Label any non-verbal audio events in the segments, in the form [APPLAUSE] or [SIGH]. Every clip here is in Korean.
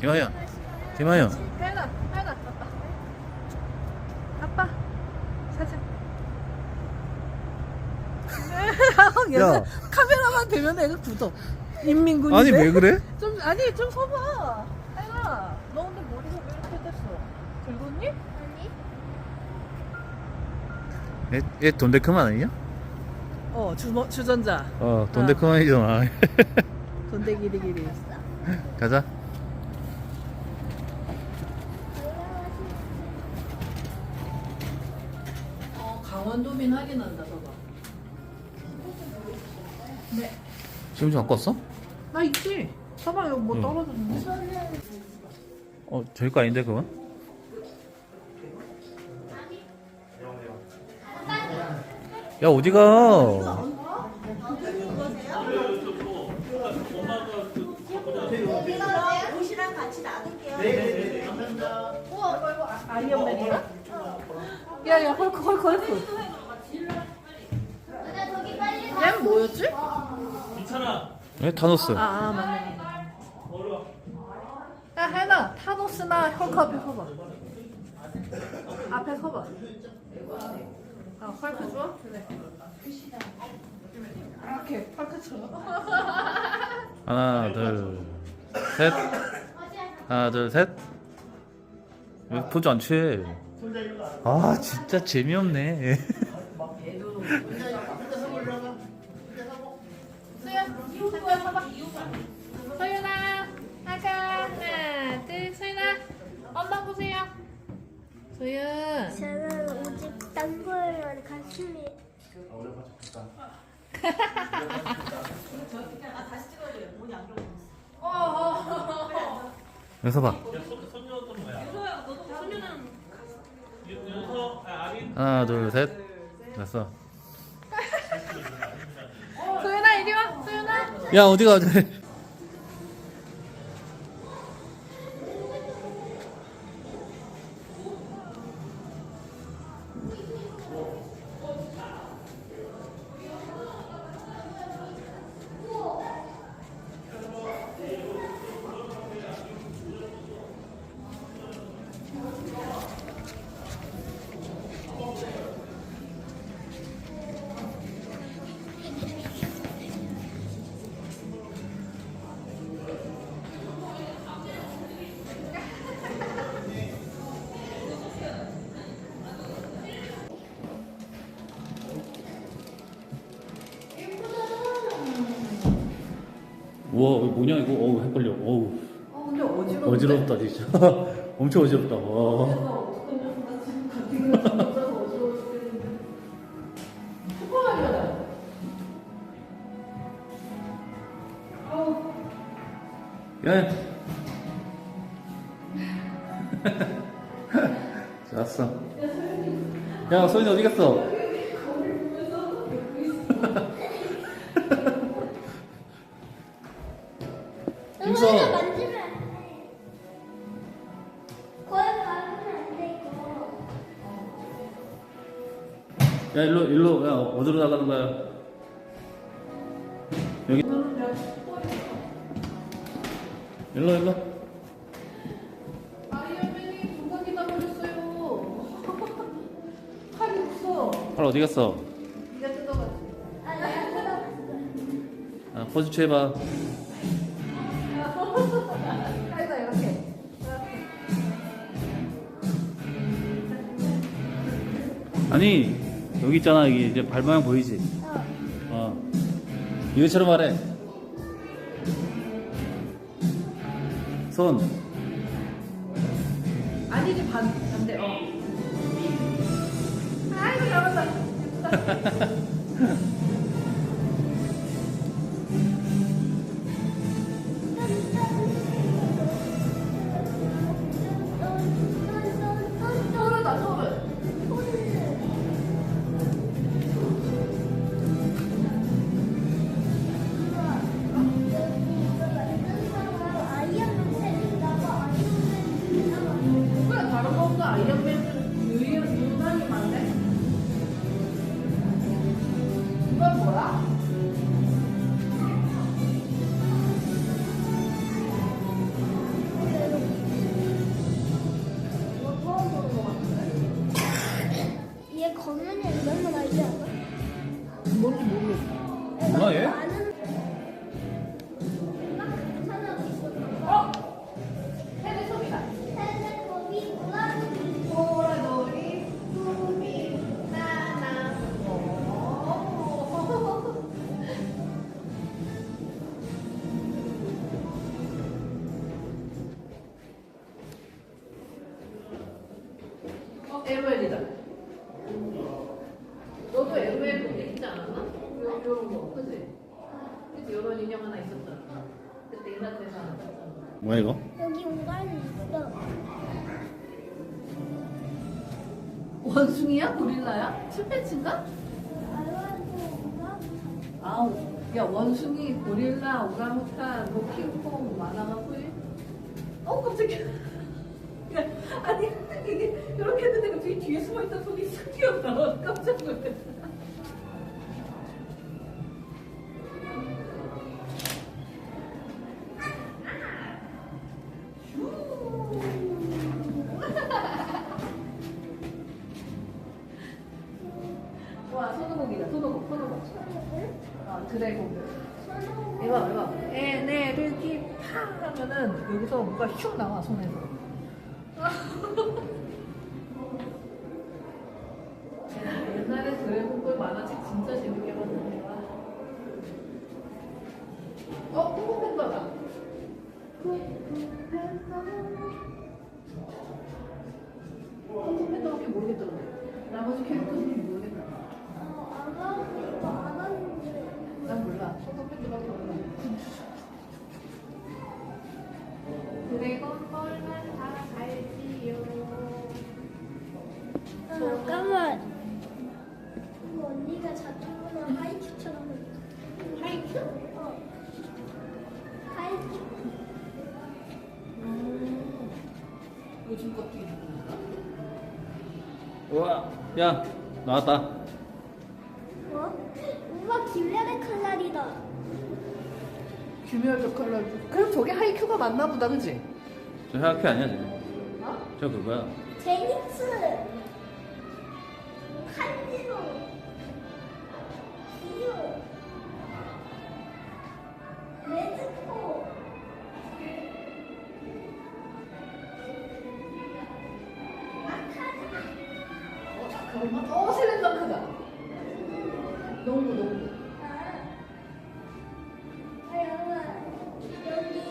김하연 김하연 하연아, 하연아, 아빠. 아빠, 사진. [LAUGHS] 야. 카메라만 되면 애가 굳어. 인민군인데. 아니 왜 그래? [LAUGHS] 좀 아니 좀 서봐. 하연아, 너 근데 머리가 왜 이렇게 됐어? 긁었니? 얘, 얘 돈데크만 아니냐? 어, 주 주전자. 어 돈데크만이잖아 [LAUGHS] 돈대 기리기리. 가자 강원도민 확인한다, 봐봐. 네. 지금 좀 갖고 왔어? 나 있지. 봐봐, 여기 뭐 응. 떨어졌는데. 어 저희 거 아닌데 그건? 야 어디가 옷이랑 같이 놔둘게요. 우와, 이거, 이거 아- 아이언맨인가? 야, 야, 헐크, 헐크, 헐크. 얘는 뭐였지? 왜 타노스 아, 아 맞네. 야, 하연아, 타노스나 헐크 앞에 서봐. 앞에 서봐. 아, 헐크 좋아? 그래. 이렇게 헐크처럼. 하나 둘 셋 하나 둘 셋 왜 포즈 안 취해 아 진짜 재미없네. 소연, 소연 봐봐. 소연아, 아가 하나, 둘, 소연아, 엄마 보세요. 소연. 저는 오직 딴 거에만 관심이. 여기서 [LAUGHS] 봐 하나 둘셋. 됐어. 소연아 이리 와, 소연아. 야 어디 가 우와 이거 뭐냐 이거? 어우 헷갈려. 어우. 어 근데 어지러워. 어지럽다 진짜. [LAUGHS] 엄청 어지럽다. 와. [LAUGHS] 야. [LAUGHS] 좋았어. 야 소연이 어디 갔어 어디로 나가는 거야 여기 일로 일로 아이언맨이 누가 기다려줬어요. 팔이 없어. 팔 어디 갔어 네가 뜯어가지. 아, 포즈 취해봐. 아니 여기 있잖아 여기 이제 발 모양 보이지 어 이거처럼 하래 손 아니지 반 반대. 어. 아이고 잘한다. [LAUGHS] 뭐야 이거? 여기 공간이 있어. 원숭이야? 고릴라야? 침팬지인가? 아, 야 원숭이, 고릴라, 오랑우탄, 뭐 킹콩 많아가 보이? 어 깜짝이야. [LAUGHS] 야, 아니 이게 이렇게 했는데 갑자기 뒤에 숨어있던 손이 쓱 튀어나와 깜짝 놀랐어. 뭔가 슉 나와 손에서. 요즘 것도 있는 건가? 우와 야 나왔다 뭐? 우와 김래의 칼날이다. 규멸적 컬러. 그럼 저게 하이큐가 맞나 보다, 그지? 저 하얗게 아니야 지금 어? 저 그거야 제닉스. 농구, 농구.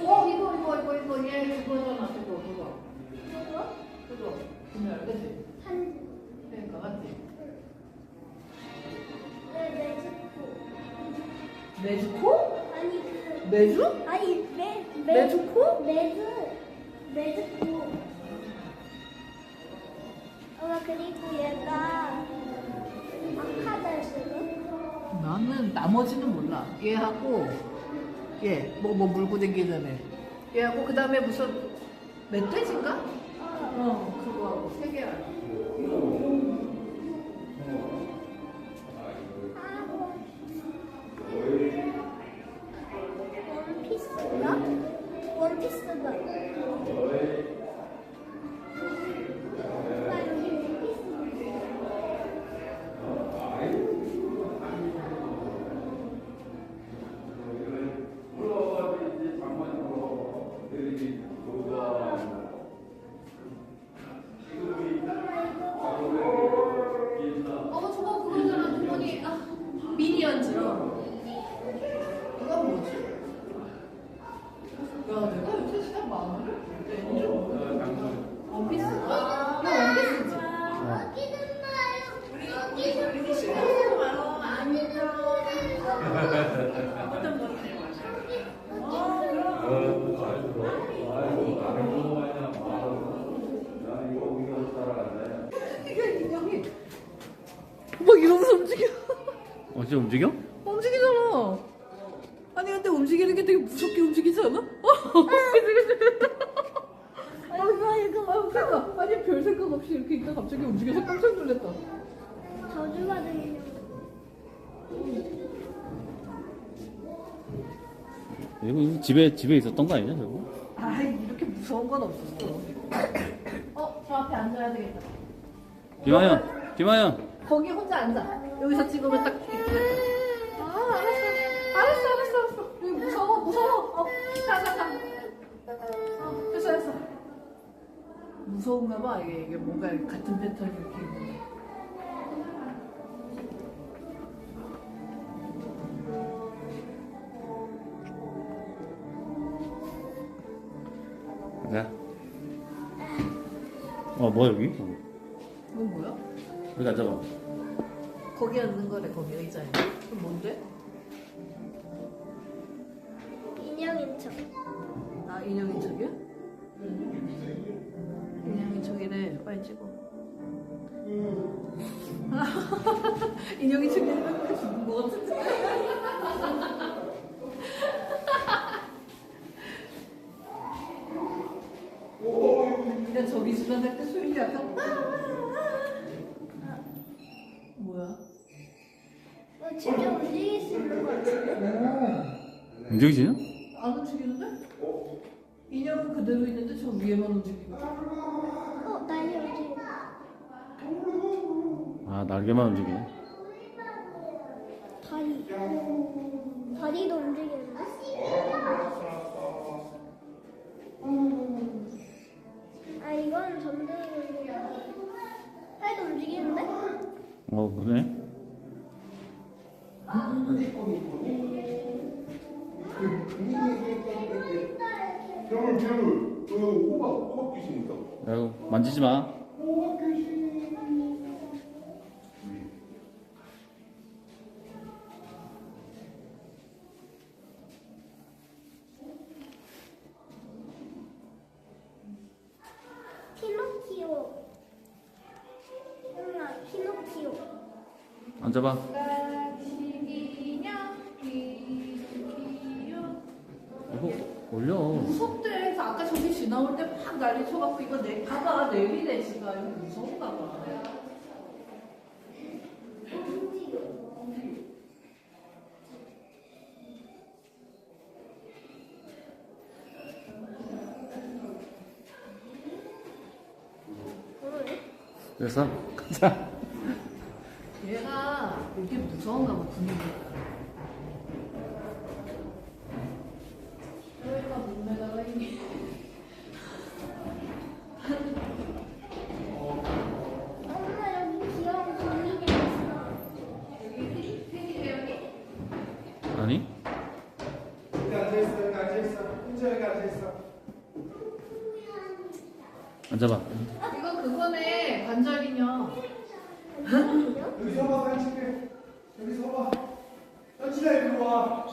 어, 이거, 이거, 이거, 이거. 얘 그거잖아, 그거, 그거. 이거? 그거. 규멸, 그지? 한지. 그러니까, 맞지? 네, 레즈코. 메주코? 아니 그. 메주? 얘하고, 얘, 뭐, 뭐 물고 댕기는 애. 얘하고, 그 다음에 무슨, 멧돼지인가? 어. 어, 그거하고 세개알 근데 움직이는 게 되게 무섭게 움직이지 않아? 이거 이거 아, 그러니까 아니 별 생각 없이 이렇게 있다 갑자기 움직여서 깜짝 놀랐다. 저주받은 인형. 이거 집에 집에 있었던 거 아니냐 저거? 아 이렇게 무서운 건 없었어. 어, 저 앞에 앉아야 되겠다. 김하연 김하연 거기 혼자 앉아. 여기서 찍으면 딱 무서운가 봐. 이게, 이게 뭔가 같은 패턴 이렇게 있는 게. 가자 어 뭐야 여기? 이건 뭐야? 여기 앉아봐. 거기 앉는 거래 거기 의자에. 그럼 뭔데? 인형인 척이래. 죽은 거 같은데. 근데 저기 지나갈 때 소리 약간 뭐야? 어, 진짜 움직일 수 있는 거 같은데? 움직이지냐? 안 움직이는데? 인형은 그대로 있는데 저 위에만 움직이고. 아, 날개만 움직이네. 다리. 다리도 움직이는데? 아, 이건 전등이 움직이는데. 팔도 움직이는데? 어, 그러네. 괴물 괴물 그 호박 호박 귀신 있다 야, 이거 만지지 마. 피노키오. 엄마, 피노키오. 앉아봐. 이거 올려. 무섭대. 저기 지나올 때막 난리 쳐갖고 이거 내 봐봐 내리네 지가 이거 무서운 가 봐. 그러네. 그래서 가자. 얘가 이게 무서운가 봐 분위기가. 그러니까 몸에다가 이게 엄마, 여기 귀여운 분위기 있어. 여기 테디베어니? 아니? 여기 앉아있어 여기 앉아있어 혼자 여기 앉아있어 앉아봐. 이거 그거네 관절 인형. 여기 서봐 사진 찍게 여기 서봐 현진아 이리 와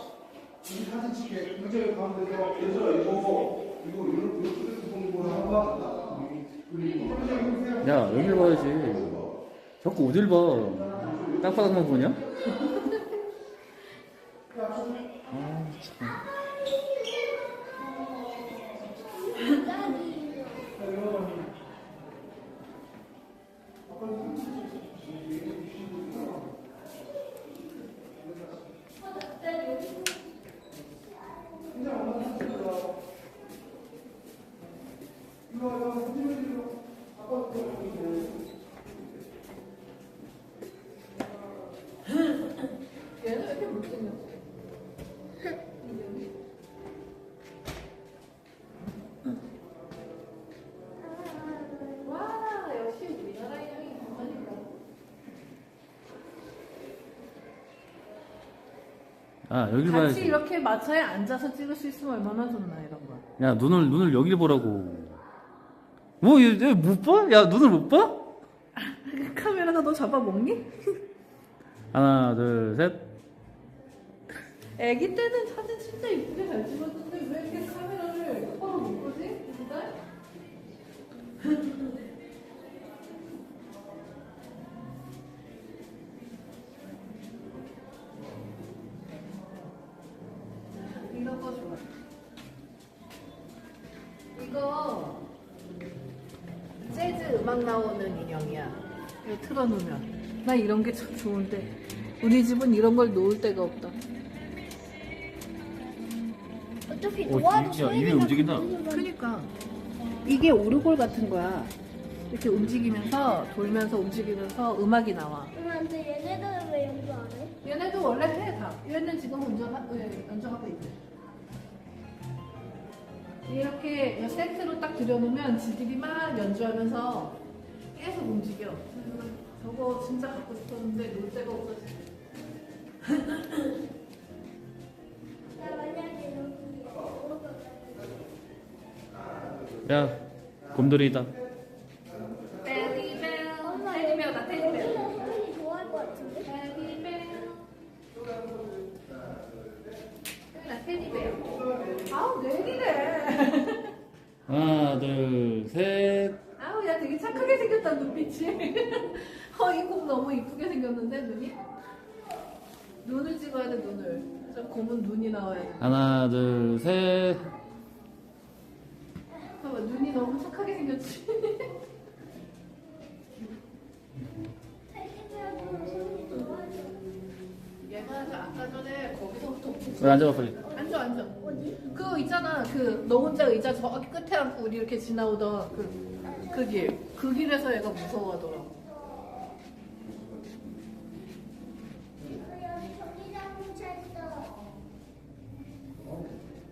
여기 사진 찍게 현진아 여기 가운데서 현진아 이거 이거 이거 이거 휴대폰 보고 한번 그리고 야, 여길 봐야지. 자꾸 어딜 봐. 땅바닥만 보냐? 아, 참. 얘는 왜 이렇게 못생겼어? 와 역시 우리나라 인형이 정말이다. 아, 여길 같이 봐야지. 이렇게 마차에 앉아서 찍을 수 있으면 얼마나 좋나 이런 거. 야, 눈을, 눈을 여길 보라고. 뭐, 얘, 얘못 봐? 야, 눈을 못 봐? 그 카메라가 너 잡아먹니? 하나, 둘, 셋. 애기 때는 사진 진짜 이쁘게 잘 찍었는데 왜 이렇게 카메라를 똑바로 못 보지? 두 달? 이런 거 좋아. 이거 재즈 음악 나오는 인형이야. 이거 틀어놓으면. 나 이런 게 참 좋은데. 우리 집은 이런 걸 놓을 데가 없다. 진짜 소리가 이미 움직인다. 그러니까 이게 오르골 같은 거야. 이렇게 움직이면서 돌면서 움직이면서 음악이 나와. 엄마한테 얘네들은 왜 연구 안 해? 얘네도 원래 해 다. 얘는 지금 운전하, 예, 연주하고 있대. 이렇게 세트로 딱 들여놓으면 지들이 막 연주하면서 계속 움직여. 저거 진짜 갖고 싶었는데 놀 데가 없어서. 야, 야 곰돌이다. 하나, 둘, 셋. 아우, 야, 되게 착하게 생겼다, 눈빛이. [LAUGHS] 어이곰 너무 이쁘게 생겼는데 눈이. 눈을 찍어야 돼 눈을. 저 곰은 눈이 나와야 돼. 하나 둘셋 봐봐 눈이 너무 착하게 생겼지 [LAUGHS] 얘가 저 아까 전에 거기서부터 왜 앉아봐, 빨리. 앉아 앉아 어디? 그거 있잖아 그 너 혼자 의자 저기 끝에 앉고 우리 이렇게 지나오던 그길그 길에서 얘가 무서워하더라고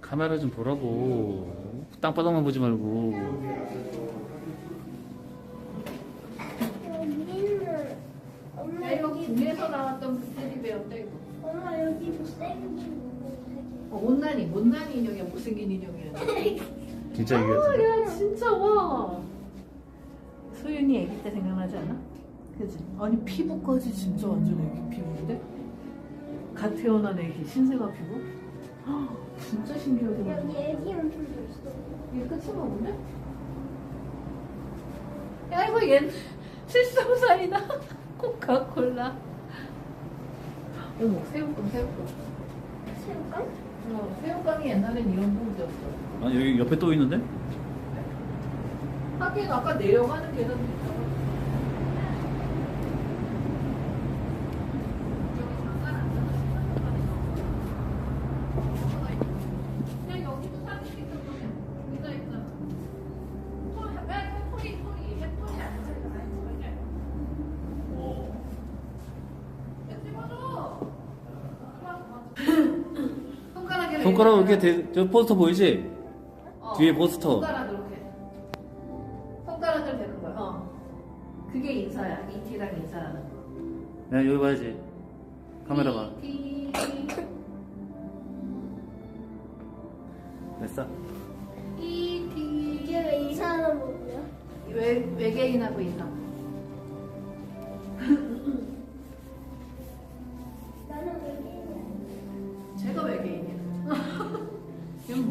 카메라 좀 보라고. 땅바닥만 보지 말고. 여기는 엄마 여기 궁에서 나왔던 그 테디베어인데 이거 엄마 여기 못생긴 어, 못난이 못난이 인형이야 못생긴 인형이야 [LAUGHS] 진짜 아, 이게. 야 진짜 와 소윤이 애기 때 생각나지 않아? 그지? 아니 피부까지 진짜 완전 애기 피부인데? 갓 태어난 애기 신생아 피부? 헉, 진짜 신기하게 여기 만들어 애기 엄청 있어. 이게 끝인가 본데? 야 이거 옛 실성살이다 [LAUGHS] 코카콜라 어머 새우깡 새우깡 새우깡? 어, 새우깡이 옛날엔 이런 봉지였어 아니, 여기 옆에 또 있는데? 하긴 아까 내려가는 계단도 있잖아 저기 잠깐 앉아서 그냥 여기도 사진 찍혔거든 의자 있잖아 소- 야, 소리 소리 소리 안 찍어 안 찍어 야, 찍어줘 손가락에 손가락 이렇게 대, 저 포스터 보이지? 어, 뒤에 포스터. 손가락 이렇게 손가락을 대는 거야. 어. 그게 인사야. 이티랑 인사하는 거. 야, 여기 봐야지. 카메라 봐.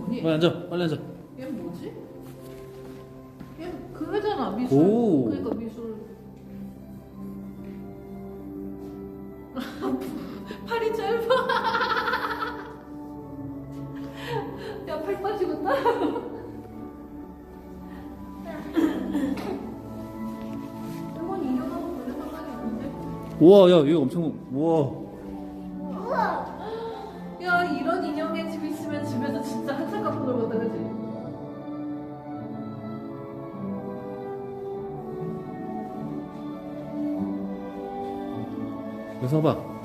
뭐니? 빨리 앉아, 빨리 앉아. 얘는 뭐지? 얘 그거잖아 미술. 오. 그러니까 미술. [LAUGHS] 팔이 짧아. [LAUGHS] 야, 팔 빠지겠다. 없는데? [LAUGHS] 우와, 야, 이거 엄청. 우와! 서봐.